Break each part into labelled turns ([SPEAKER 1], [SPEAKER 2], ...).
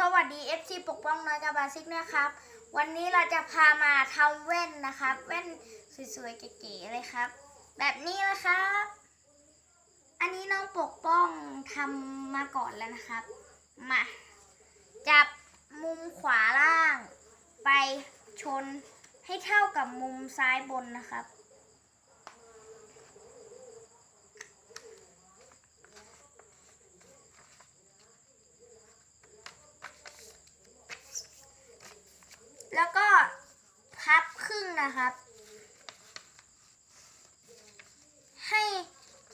[SPEAKER 1] สวัสดี FC ปกป้องน้อยกับบาซิกนะครับ วันนี้เราจะพามาทำแว่นนะครับ แว่นสวยๆเก๋ๆเลยครับ แบบนี้นะครับ อันนี้น้องปกป้องทำมาก่อนแล้วนะครับ มา จับมุมขวาล่าง ไปชนให้เท่ากับมุมซ้ายบนนะครับ แล้วก็พับครึ่ง นะครับ ให้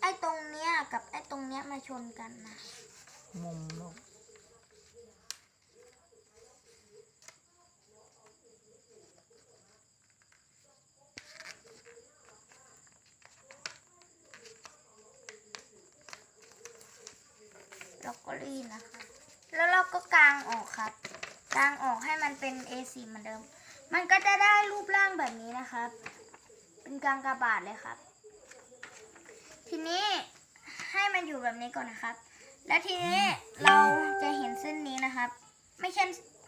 [SPEAKER 1] ไอ้ตรงเนี้ยกับไอ้ตรงเนี้ยมาชนกันนะ
[SPEAKER 2] มุมลูก
[SPEAKER 1] แล้วก็รีดนะครับแล้วเราก็กางออกครับ กางออกให้มันเป็น A4 เหมือนเดิม มันก็จะได้รูปร่างแบบนี้นะครับ เป็นกางกระบาดเลยครับ ทีนี้ให้มันอยู่แบบนี้ก่อนนะครับ แล้วทีนี้เราจะเห็นเส้นนี้นะครับ ไม่ใช่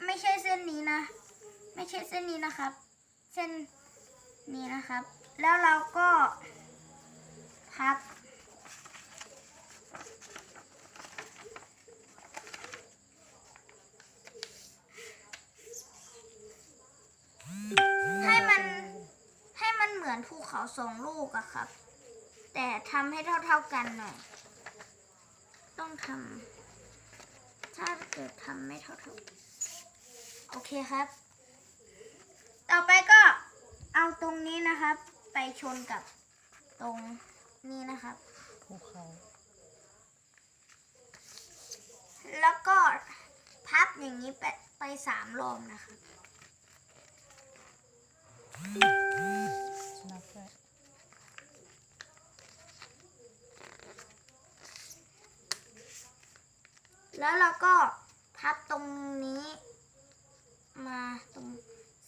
[SPEAKER 1] ไม่ใช่เส้นนี้นะ ไม่ใช่เส้นนี้นะครับ เส้นนี้นะครับ แล้วเราก็พับ ให้มันให้ เหมือนภูเขาสองลูกอะครับ แต่ทำให้เท่าๆกันหน่อย ต้องทำถ้าเกิดทำไม่เท่าๆโอเคครับ ต่อไปก็เอาตรงนี้นะครับ ไปชนกับตรงนี้นะครับ
[SPEAKER 2] ภูเขา
[SPEAKER 1] แล้วก็พับอย่างนี้ไปไปสามรอบนะครับ
[SPEAKER 2] นับได้
[SPEAKER 1] แล้วเราก็พับตรงนี้ มาตรง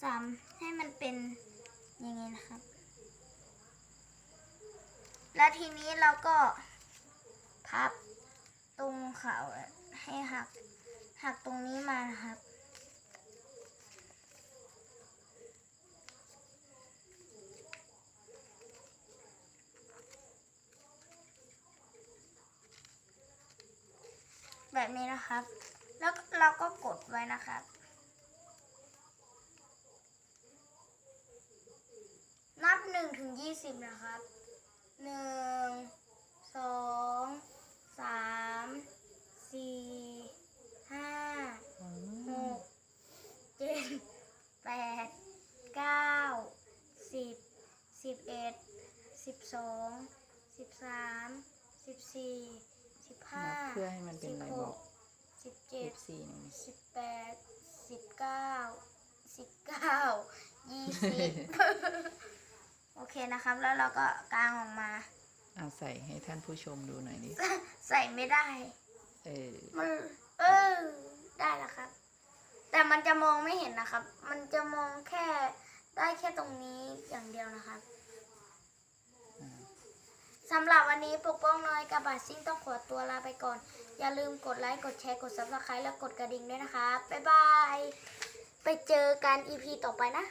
[SPEAKER 1] สามให้มันเป็นอย่างนี้นะครับ แล้วทีนี้เราก็พับตรงเขาให้หักหักตรงนี้มานะครับ แบบนี้นะครับ แล้วเราก็กดไว้นะครับ นับหนึ่งถึงยี่สิบนะครับหนึ่งสองสามสี่ห้าหกเจ็ดแปดเก้าสิบสิบเอ็ดสิบสองสิบสามสิบสี่ สิบห้า
[SPEAKER 2] นับเพื่อให้มันเป็นอะไรบอก
[SPEAKER 1] สิบเจ็ด
[SPEAKER 2] F4 หนึ่ง
[SPEAKER 1] สิบแปดสิบเก้าสิบเก้ายี่สิบโอเคนะครับ แล้วเราก็กางออกมา
[SPEAKER 2] เอาใส่ให้ท่านผู้ชมดูหน่อยดิ
[SPEAKER 1] ใส่ไม่ได้
[SPEAKER 2] เออ
[SPEAKER 1] มันเออได้แล้วครับ แต่มันจะมองไม่เห็นนะครับ มันจะมองแค่ได้แค่ตรงนี้อย่างเดียวนะครับ
[SPEAKER 2] อ่า
[SPEAKER 1] สำหรับวันนี้ปกป้องน้อยกับบาซิ่งต้องขอตัวลาไปก่อน อย่าลืมกดไลค์ กดแชร์ กด subscribe และกดกระดิ่งด้วยนะคะบบ๊ายบาย ไปเจอกัน EP ต่อไปนะ